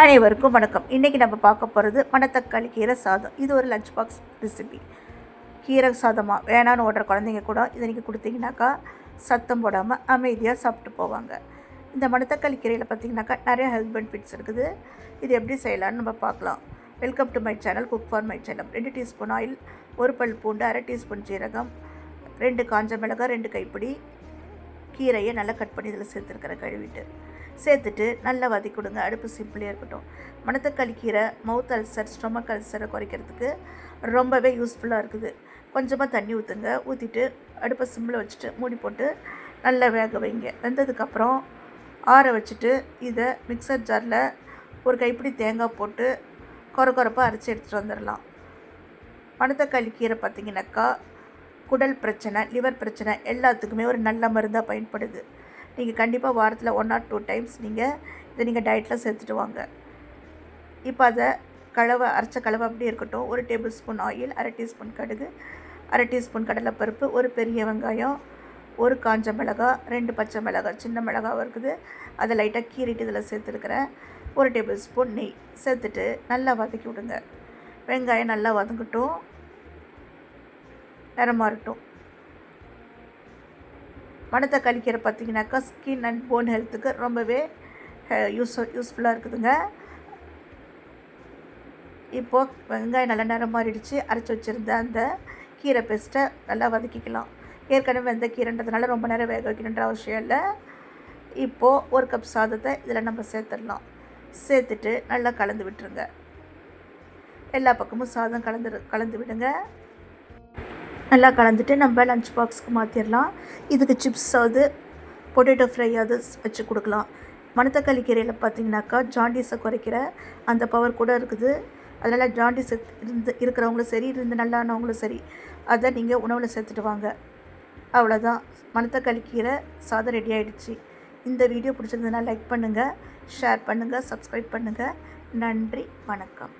அனைவருக்கும் வணக்கம். இன்றைக்கி நம்ம பார்க்க போகிறது மணத்தக்காளி கீரை சாதம். இது ஒரு லஞ்ச் பாக்ஸ் ரெசிபி கீரை சாதமாக வேணான்னு ஓடுற குழந்தைங்க கூட இதை நீங்கள் கொடுத்தீங்கன்னாக்கா சத்தம் போடாமல் அமைதியாக சாப்பிட்டு போவாங்க. இந்த மணத்தக்காளி கீரையில் பார்த்தீங்கன்னாக்கா நிறைய ஹெல்த் பெனிஃபிட்ஸ் இருக்குது. இது எப்படி செய்யலாம்னு நம்ம பார்க்கலாம். Welcome to my channel cook for my channel ரெண்டு டீஸ்பூன் ஆயில் ஒரு பல் பூண்டு அரை டீஸ்பூன் ஜீரகம் ரெண்டு காஞ்ச மிளகாய் ரெண்டு கைப்பிடி கீரையை நல்லா கட் பண்ணி இதில் சேர்த்துருக்குறேன் கழுவிட்டு. சேர்த்துட்டு நல்லா வதக்கி கொடுங்க அடுப்பு சிம்பிளே இருக்கட்டும். மணத்தக்காளி கீரை மவுத் அல்சர் ஸ்டொமக் அல்சரை குறைக்கிறதுக்கு ரொம்பவே யூஸ்ஃபுல்லாக இருக்குது. கொஞ்சமாக தண்ணி ஊற்றுங்க ஊற்றிட்டு அடுப்பை சிம்பிளை வச்சுட்டு மூடி போட்டு நல்லா வேக வைங்க. வெந்ததுக்கப்புறம் ஆற வச்சுட்டு இதை மிக்சர் ஜாரில் ஒரு கைப்பிடி தேங்காய் போட்டு கொர கொரப்பாக அரைச்சி எடுத்துகிட்டு வந்துடலாம் மணத்தக்காளி கீரை பார்த்தீங்கன்னாக்கா குடல் பிரச்சனை லிவர் பிரச்சனை எல்லாத்துக்குமே ஒரு நல்ல மருந்தாக பயன்படுது. நீங்கள் கண்டிப்பாக வாரத்தில் ஒன் ஆர் டூ டைம்ஸ் நீங்கள் இதை நீங்கள் டயட்டில் சேர்த்துட்டு வாங்க. இப்போ அதை கலவை அரைச்ச கலவை அப்படியே இருக்கட்டும். ஒரு டேபிள் ஸ்பூன் ஆயில் அரை டீஸ்பூன் கடுகு அரை டீஸ்பூன் கடலைப்பருப்பு ஒரு பெரிய வெங்காயம் ஒரு காஞ்ச மிளகாய் ரெண்டு பச்சை மிளகாய் சின்ன மிளகாவும் இருக்குது. அதை லைட்டாக கீறிட்டு இதில் சேர்த்துருக்குறேன். ஒரு டேபிள் ஸ்பூன் நெய் சேர்த்துட்டு நல்லா வதக்கி விடுங்க. வெங்காயம் நல்லா வதங்கட்டும். நிறமாக மாறட்டும் மணத்தை கழிக்கிற பார்த்தீங்கன்னாக்கா ஸ்கின் அண்ட் போன் ஹெல்த்துக்கு ரொம்பவே யூஸ் யூஸ்ஃபுல்லாக இருக்குதுங்க. இப்போது வெங்காயம் நல்லா நேரம் மாறிடுச்சு. அரைச்சி வச்சுருந்த அந்த கீரை பேஸ்ட்டை நல்லா வதக்கிக்கலாம். ஏற்கனவே வெந்த கீரைன்றதுனால ரொம்ப நேரம் வேக வைக்கணுன்ற அவசியம் இல்லை. இப்போது ஒரு கப் சாதத்தை இதில் நம்ம சேர்த்துடலாம். சேர்த்துட்டு நல்லா கலந்து விட்டுருங்க. எல்லா பக்கமும் சாதம் கலந்து கலந்து விடுங்க. நல்லா கலந்துட்டு நம்ம லஞ்ச் பாக்ஸ்க்கு மாற்றிடலாம் இதுக்கு சிப்ஸாவது பொட்டேட்டோ ஃப்ரையாவது வச்சு கொடுக்கலாம். மணத்தக்காளி கீரையில் பார்த்தீங்கன்னாக்கா ஜாண்டிஸை குறைக்கிற அந்த பவர் கூட இருக்குது. அதனால் ஜாண்டிஸ் இருந்து இருக்கிறவங்களும் சரி இருந்து நல்லானவங்களும் சரி அதை நீங்கள் உணவில் சேர்த்துட்டு வாங்க. அவ்வளோதான் மணத்தக்காளி கீரை சாதம் ரெடி ஆகிடுச்சு இந்த வீடியோ பிடிச்சிருந்ததுன்னா லைக் பண்ணுங்கள் ஷேர் பண்ணுங்கள் சப்ஸ்கிரைப் பண்ணுங்கள் நன்றி வணக்கம்.